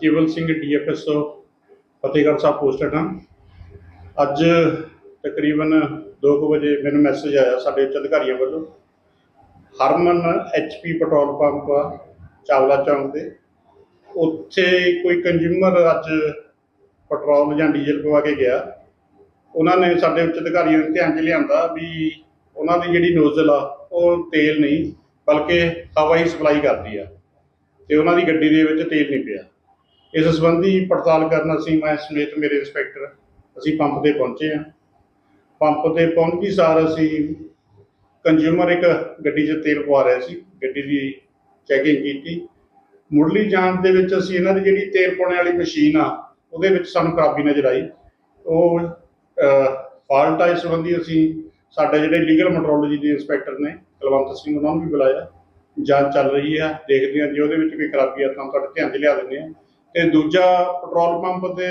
ਕੇਵਲ Singh DFSO Fatehgarh Sahib posted ਹਾਂ। ਅੱਜ ਤਕਰੀਬਨ 2 ਵਜੇ ਮੈਨੂੰ ਮੈਸੇਜ ਆਇਆ ਸਾਡੇ ਉੱਚ ਅਧਿਕਾਰੀਆਂ ਵੱਲੋਂ ਹਰਮਨ ਐਚਪੀ ਪੈਟਰੋਲ ਪੰਪ ਆ, ਚਾਵਲਾ ਚੌਂਕ ਦੇ। ਉੱਥੇ ਕੋਈ ਕੰਜ਼ਿਊਮਰ ਅੱਜ ਪੈਟਰੋਲ ਜਾਂ ਡੀਜ਼ਲ ਪਵਾ ਕੇ ਗਿਆ। ਉਹਨਾਂ ਨੇ ਸਾਡੇ ਉੱਚ ਅਧਿਕਾਰੀਆਂ ਨੂੰ ਧਿਆਨ 'ਚ ਲਿਆਂਦਾ ਵੀ ਉਹਨਾਂ ਦੀ ਜਿਹੜੀ ਨੋਜ਼ਲ ਆ ਉਹ ਤੇਲ ਨਹੀਂ ਬਲਕਿ ਹਵਾ ਹੀ ਸਪਲਾਈ ਕਰਦੀ ਆ। ਤੇ ਉਹਨਾਂ ਦੀ ਗੱਡੀ ਦੇ ਵਿੱਚ ਤੇਲ ਨਹੀਂ ਪਿਆ। ਇਸ ਸੰਬੰਧੀ ਪੜਤਾਲ ਕਰਨ ਅਸੀਂ ਮੈਂ ਸਮੇਤ ਮੇਰੇ ਇੰਸਪੈਕਟਰ ਅਸੀਂ ਪੰਪ ਤੇ ਪਹੁੰਚੇ ਹਾਂ। ਪੰਪ ਤੇ ਪਹੁੰਚੀ ਸਾਰ ਅਸੀਂ ਕੰਜ਼ਿਊਮਰ ਇੱਕ ਗੱਡੀ 'ਚ ਤੇਲ ਪਵਾ ਰਿਹਾ ਸੀ, ਗੱਡੀ ਦੀ ਚੈਕਿੰਗ ਕੀਤੀ। ਮੁੱਢਲੀ ਜਾਂਚ ਦੇ ਵਿੱਚ ਅਸੀਂ ਇਹਨਾਂ ਦੀ ਜਿਹੜੀ ਤੇਲ ਪਾਉਣ ਵਾਲੀ ਮਸ਼ੀਨ ਆ, ਉਹਦੇ ਵਿੱਚ ਸਾਨੂੰ ਖਰਾਬੀ ਨਜ਼ਰ ਆਈ। ਉਹ ਫਾਲਟ ਆ ਇਸ ਸੰਬੰਧੀ ਅਸੀਂ ਸਾਡੇ ਜਿਹੜੇ ਲੀਗਲ ਮੈਟਰੋਲੋਜੀ ਦੇ ਇੰਸਪੈਕਟਰ ਨੇ, ਕੁਲਵੰਤ ਸਿੰਘ ਉਹਨਾਂ ਨੂੰ ਵੀ ਬੁਲਾਇਆ। ਜਾਂਚ ਚੱਲ ਰਹੀ ਹੈ ਦੇਖਦੇ ਹਾਂ ਜੇ ਉਹਦੇ ਵਿੱਚ ਕੋਈ ਖਰਾਬੀ ਆ ਤਾਂ ਤੁਹਾਡੇ ਧਿਆਨ 'ਚ ਲਿਆ ਦਿੰਦੇ ਹਾਂ। ਤੇ ਦੂਜਾ ਪੈਟਰੋਲ ਪੰਪ ਤੇ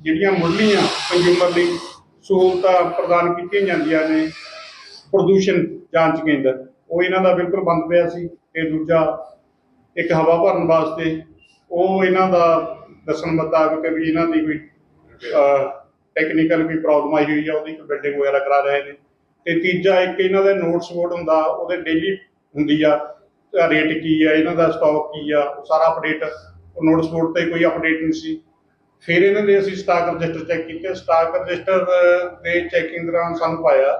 ਜਿਹੜੀਆਂ ਮੁੱਢਲੀਆਂ ਕੰਜ਼ਿਊਮਰ ਲਈ ਸਹੂਲਤਾਂ ਪ੍ਰਦਾਨ ਕੀਤੀਆਂ ਜਾਂਦੀਆਂ ਨੇ, ਪ੍ਰਦੂਸ਼ਣ ਜਾਂਚ ਕੇਂਦਰ, ਉਹ ਇਹਨਾਂ ਦਾ ਬਿਲਕੁਲ ਬੰਦ ਪਿਆ ਸੀ ਤੇ ਦੂਜਾ ਇੱਕ ਹਵਾ ਭਰਨ ਵਾਸਤੇ ਉਹ ਇਹਨਾਂ ਦਾ ਦੱਸਣ ਮੁਤਾਬਕ ਵੀ ਇਹਨਾਂ ਦੀ ਕੋਈ ਟੈਕਨੀਕਲ ਵੀ ਪ੍ਰੋਬਲਮ ਆਈ ਹੋਈ ਆ, ਉਹਦੀ ਕੋਈ ਬਿਲਡਿੰਗ ਵਗੈਰਾ ਕਰਾ ਰਹੇ ਨੇ। ਤੇ ਤੀਜਾ ਇੱਕ ਇਹਨਾਂ ਦਾ ਨੋਟਸ ਬੋਰਡ ਹੁੰਦਾ, ਉਹਦੇ ਡੇਲੀ ਹੁੰਦੀ ਆ ਰੇਟ ਕੀ ਆ, ਇਹਨਾਂ ਦਾ ਸਟਾਕ ਕੀ ਆ, ਉਹ ਸਾਰਾ ਅਪਡੇਟ ਉਹ ਨੋਟਸ ਬੋਰਡ ਤੇ ਕੋਈ ਅਪਡੇਟ ਨਹੀਂ ਸੀ। ਫਿਰ ਇਹਨਾਂ ਦੇ ਅਸੀਂ ਸਟਾਕ ਰਜਿਸਟਰ ਚੈੱਕ ਕੀਤੇ। ਸਟਾਕ ਰਜਿਸਟਰ ਦੇ ਚੈਕਿੰਗ ਦੌਰਾਨ ਸਾਨੂੰ ਪਾਇਆ।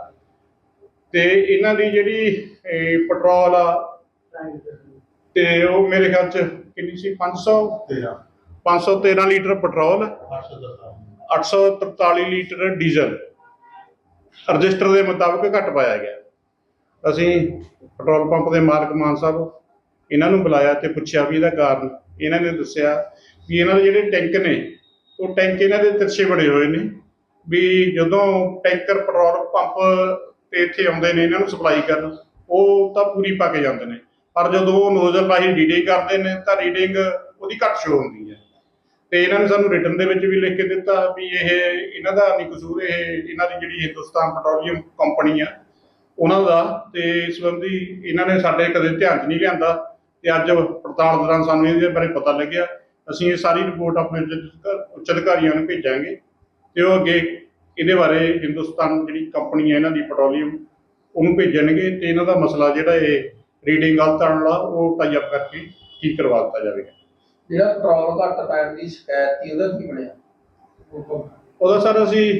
ਤੇ ਇਹਨਾਂ ਦੀ ਜਿਹੜੀ ਪੈਟਰੋਲ ਆ ਤੇ ਉਹ ਮੇਰੇ ਖਿਆਲ ਚ ਕਿੰਨੀ ਸੀ? 500 513 litre petrol 843 litre diesel register ਦੇ ਮੁਤਾਬਕ ਘੱਟ ਪਾਇਆ ਗਿਆ। ਅਸੀਂ ਪੈਟਰੋਲ ਪੰਪ ਦੇ ਮਾਲਕ ਮਾਨ ਸਾਹਿਬ ਇਹਨਾਂ ਨੂੰ ਬੁਲਾਇਆ ਤੇ ਪੁੱਛਿਆ ਵੀ ਇਹਦਾ ਕਾਰਨ। ਇਹਨਾਂ ਨੇ ਦੱਸਿਆ ਵੀ ਇਹਨਾਂ ਦੇ ਜਿਹੜੇ ਟੈਂਕ ਨੇ, ਉਹ ਟੈਂਕ ਇਹਨਾਂ ਦੇ ਤਿਰਛੇ ਬੜੇ ਹੋਏ ਨੇ। ਵੀ ਜਦੋਂ ਟੈਂਕਰ, ਪੈਟਰੋਲ ਪੰਪ ਤੇ ਇੱਥੇ ਆਉਂਦੇ ਨੇ, ਇਹਨਾਂ ਨੂੰ ਸਪਲਾਈ ਕਰਨ, ਉਹ ਤਾਂ ਪੂਰੀ ਪਾ ਕੇ ਜਾਂਦੇ ਨੇ। ਪਰ ਜਦੋਂ ਉਹ ਨੋਜ਼ਲ ਰਾਹੀਂ ਰੀਡਿੰਗ ਕਰਦੇ ਨੇ, ਤਾਂ ਰੀਡਿੰਗ ਉਹਦੀ ਘੱਟ ਸ਼ੋ ਹੁੰਦੀ ਹੈ। ਤੇ ਇਹਨਾਂ ਨੇ ਸਾਨੂੰ ਰਿਟਨ ਦੇ ਵਿੱਚ ਵੀ ਲਿਖ ਕੇ ਦਿੱਤਾ ਵੀ ਇਹ, ਇਹਨਾਂ ਦਾ ਨਹੀਂ ਕਸੂਰ, ਇਹ ਇਹਨਾਂ ਦੀ ਜਿਹੜੀ ਹਿੰਦੁਸਤਾਨ ਪੈਟਰੋਲੀਅਮ ਕੰਪਨੀ ਆ, ਉਹਨਾਂ ਦਾ। ਤੇ ਇਸ ਸੰਬੰਧੀ ਇਹਨਾਂ ਨੇ ਸਾਡੇ ਕਦੇ ਧਿਆਨ 'ਚ ਨਹੀਂ ਲਿਆਂਦਾ। ਤੇ ਅੱਜ ਪੜਤਾਲ ਦੌਰਾਨ ਸਾਨੂੰ ਇਹਦੇ ਬਾਰੇ ਪਤਾ ਲੱਗਿਆ ਅਸੀਂ ਇਹ ਸਾਰੀ ਰਿਪੋਰਟ ਆਪਣੇ ਉੱਚ ਅਧਿਕਾ- ਉੱਚ ਅਧਿਕਾਰੀਆਂ ਨੂੰ ਭੇਜਾਂਗੇ ਤੇ ਉਹ ਅੱਗੇ ਇਹਦੇ ਬਾਰੇ ਹਿੰਦੁਸਤਾਨ ਜਿਹੜੀ ਕੰਪਨੀ ਹੈ ਇਹਨਾਂ ਦੀ ਪੈਟਰੋਲੀਅਮ ਉਹਨੂੰ ਭੇਜਣਗੇ ਤੇ ਇਹਨਾਂ ਦਾ ਮਸਲਾ ਜਿਹੜਾ ਇਹ ਰੀਡਿੰਗ ਗਲਤ ਆਉਣ ਵਾਲਾ ਉਹ ਟਾਈ ਅਪ ਕਰਕੇ ਠੀਕ ਕਰਵਾ ਦਿੱਤਾ ਜਾਵੇਗਾ। ਜਿਹੜਾ ਪੈਟਰੋਲ ਘੱਟ ਪੈਣ ਦੀ ਸ਼ਿਕਾਇਤ ਸੀ ਉਹਦਾ ਕੀ ਬਣਿਆ? ਉਹਦਾ ਸਰ ਅਸੀਂ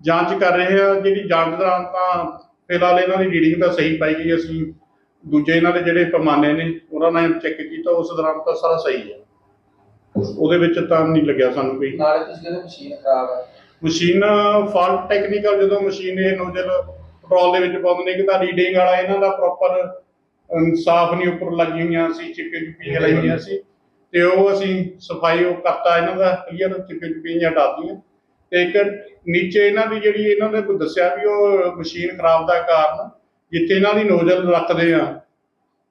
ਜਾਂਚ ਕਰ ਰਹੇ ਹਾਂ ਜਿਹੜੀ ਜਾਂਚ ਦੌਰਾਨ ਤਾਂ ਫਿਲਹਾਲ ਇਹਨਾਂ ਦੀ ਰੀਡਿੰਗ ਤਾਂ ਸਹੀ ਪਾਈ ਗਈ ਅਸੀਂ ਦੂਜੇ ਇਹਨਾਂ ਦੇ ਜਿਹੜੇ ਪੈਮਾਨੇ ਨੇ ਉਹਨਾਂ ਨਾਲ ਚੈੱਕ ਕੀਤਾ ਉਸ ਦੌਰਾਨ ਤਾਂ ਸਾਰਾ ਸਹੀ ਹੈ। ਉਹਦੇ ਵਿੱਚ ਤਾਂ ਨਹੀਂ ਲੱਗਿਆ ਸਾਨੂੰ ਕੋਈ। ਨਾਲੇ ਤੁਸੀਂ ਕਹਿੰਦੇ ਮਸ਼ੀਨ ਖਰਾਬ ਹੈ। ਮਸ਼ੀਨ ਫਾਲਟ ਟੈਕਨੀਕਲ ਜਦੋਂ ਮਸ਼ੀਨ ਇਹ ਨੋਜ਼ਲ ਪੈਟਰੋਲ ਦੇ ਵਿੱਚ ਪਾਉਂਦੇ ਨੇ ਕਿ ਤਾਂ ਰੀਡਿੰਗ ਵਾਲਾ ਇਹਨਾਂ ਦਾ ਪ੍ਰੋਪਰ ਸਾਫ਼ ਨਹੀਂ ਉੱਪਰ ਲੱਗੀਆਂ ਹੋਈਆਂ ਸੀ ਚਿੱਪੇ ਚੁੱਪੀਆਂ ਲਾਈਆਂ ਸੀ। ਤੇ ਉਹ ਅਸੀਂ ਸਫ਼ਾਈ ਉਹ ਕਰਤਾ ਇਹਨਾਂ ਦਾ ਕਲੀਅਰ ਚਿੱਪੇ ਚੁੱਪੀਆਂ ਹਟਾਤੀਆਂ ਤੇ ਇੱਕ ਨੀਚੇ ਇਹਨਾਂ ਦੀ ਜਿਹੜੀ ਇਹਨਾਂ ਨੇ ਕੋਈ ਦੱਸਿਆ ਵੀ ਉਹ ਮਸ਼ੀਨ ਖਰਾਬ ਦਾ ਕਾਰਨ ਜਿੱਥੇ ਇਹਨਾਂ ਦੀ ਨੋਜ਼ਲ ਰੱਖਦੇ ਆ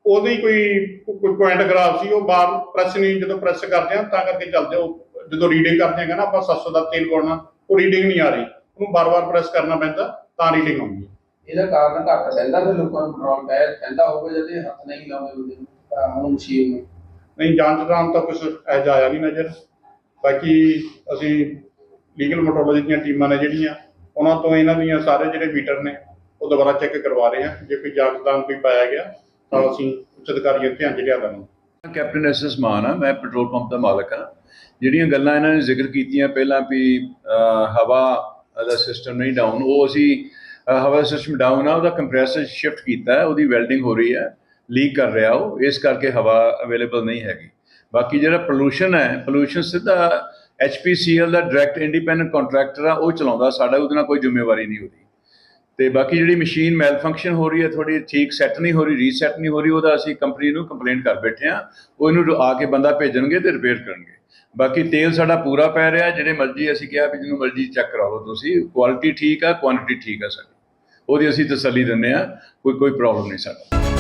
ਉਹਦੀ ਕੋਈ ਕੋਈ ਪੁਆਇੰਟ ਖਰਾਬ ਸੀ ਉਹ ਬਾਹਰ ਪ੍ਰੈਸ ਨਹੀਂ ਜਦੋਂ ਪ੍ਰੈਸ ਕਰਦੇ ਆ ਤਾਂ ਕਰਕੇ ਚੱਲਦੇ ਉਹ ਜਦੋਂ ਰੀਡਿੰਗ ਕਰਦੇ ਆ ਨਾ ਆਪਾਂ 700 ਦਾ ਤੇਲ ਪਾਉਣਾ ਉਹ ਰੀਡਿੰਗ ਨਹੀਂ ਆ ਰਹੀ ਉਹਨੂੰ ਬਾਰ-ਬਾਰ ਪ੍ਰੈਸ ਕਰਨਾ ਪੈਂਦਾ ਤਾਂ ਰੀਡਿੰਗ ਆਉਂਦੀ ਇਹਦਾ ਕਾਰਨ ਘੱਟ ਪੈਂਦਾ ਫਿਰ ਲੋਕਾਂ ਨੂੰ ਪੈਟਰੋਲ ਪੈ ਪੈਂਦਾ ਹੋਵੇ ਜਦ ਇਹ ਹੱਥ ਨਹੀਂ ਲਾਉਂਦੇ ਹੁੰਦੇ ਤਾਂ ਉਹਨੂੰ ਮਸ਼ੀਨ ਨੂੰ। ਨਹੀਂ ਜਾਂਚ ਦੌਰਾਨ ਤਾਂ ਕੁਝ ਇਹੋ ਜਿਹਾ ਆਇਆ ਨਹੀਂ ਨਜ਼ਰ। ਬਾਕੀ ਅਸੀਂ ਲੀਗਲ ਮੈਟਰੋਲੋਜੀ ਦੀਆਂ ਟੀਮਾਂ ਨੇ ਜਿਹੜੀਆਂ ਉਹਨਾਂ ਤੋਂ ਇਹਨਾਂ ਦੀਆਂ ਸਾਰੇ ਜਿਹੜੇ ਮੀਟਰ ਨੇ ਉਹ ਦੁਬਾਰਾ ਚੈੱਕ ਕਰਵਾ ਰਹੇ ਹਾਂ। ਜੇ ਕੋਈ ਜਾਗਦਾਨ ਕੋਈ ਪਾਇਆ ਗਿਆ, ਤਾਂ ਅਸੀਂ ਉੱਚ ਅਧਿਕਾਰੀਆਂ ਦੇ ਧਿਆਨ 'ਚ ਲਿਆ ਦਾਂਗੇ। ਕੈਪਟਨ ਐਸ ਐਸ ਮਾਨ ਆ ਮੈਂ ਪੈਟਰੋਲ ਪੰਪ ਦਾ ਮਾਲਕ ਆ ਜਿਹੜੀਆਂ ਗੱਲਾਂ ਇਹਨਾਂ ਨੇ ਜ਼ਿਕਰ ਕੀਤੀਆਂ ਪਹਿਲਾਂ ਵੀ ਹਵਾ ਦਾ ਸਿਸਟਮ ਨਹੀਂ ਡਾਊਨ ਉਹ ਅਸੀਂ ਹਵਾ ਦਾ ਸਿਸਟਮ ਡਾਊਨ ਆ, ਉਹਦਾ ਕੰਪਰੈਸਰ ਸ਼ਿਫਟ ਕੀਤਾ ਹੈ, ਉਹਦੀ ਵੈਲਡਿੰਗ ਹੋ ਰਹੀ ਹੈ ਲੀਕ ਕਰ ਰਿਹਾ ਉਹ, ਇਸ ਕਰਕੇ ਹਵਾ ਅਵੇਲੇਬਲ ਨਹੀਂ ਹੈਗੀ। ਬਾਕੀ ਜਿਹੜਾ ਪੋਲੂਸ਼ਨ ਹੈ ਪੋਲੂਸ਼ਨ ਸਿੱਧਾ HPCL ਦਾ ਡਾਇਰੈਕਟ ਇੰਡੀਪੈਂਡੈਂਟ ਕੰਟਰੈਕਟਰ ਆ, ਉਹ ਚਲਾਉਂਦਾ, ਸਾਡਾ ਉਹਦੇ ਨਾਲ ਕੋਈ ਜ਼ਿੰਮੇਵਾਰੀ ਨਹੀਂ ਉਹਦੀ ਤੇ ਬਾਕੀ ਜਿਹੜੀ ਮਸ਼ੀਨ ਮੈਲ ਫੰਕਸ਼ਨ ਹੋ ਰਹੀ ਹੈ ਥੋੜੀ ਠੀਕ ਸੈੱਟ ਨਹੀਂ ਹੋ ਰਹੀ ਰੀਸੈਟ ਨਹੀਂ ਹੋ ਰਹੀ, ਉਹਦਾ ਅਸੀਂ ਕੰਪਨੀ ਨੂੰ ਕੰਪਲੇਂਟ ਕਰ ਬੈਠੇ ਆ ਉਹ ਇਹਨੂੰ ਆ ਕੇ ਬੰਦਾ ਭੇਜਣਗੇ ਤੇ ਰਿਪੇਅਰ ਕਰਨਗੇ। ਬਾਕੀ ਤੇਲ ਸਾਡਾ ਪੂਰਾ ਪੈ ਰਿਹਾ, ਜਿਹੜੇ ਮਰਜ਼ੀ ਅਸੀਂ ਕਿਹਾ ਵੀ ਜਿਹਨੂੰ ਮਰਜ਼ੀ ਚੈੱਕ ਕਰਾ ਲਓ ਤੁਸੀਂ ਕੁਆਲਿਟੀ ਠੀਕ ਆ ਕੁਆਂਟੀਟੀ ਠੀਕ ਆ ਸਾਡੀ। ਉਹਦੀ ਅਸੀਂ ਤਸੱਲੀ ਦਿੰਦੇ ਆ ਕੋਈ ਕੋਈ ਪ੍ਰੋਬਲਮ ਨਹੀਂ ਸਾਡਾ।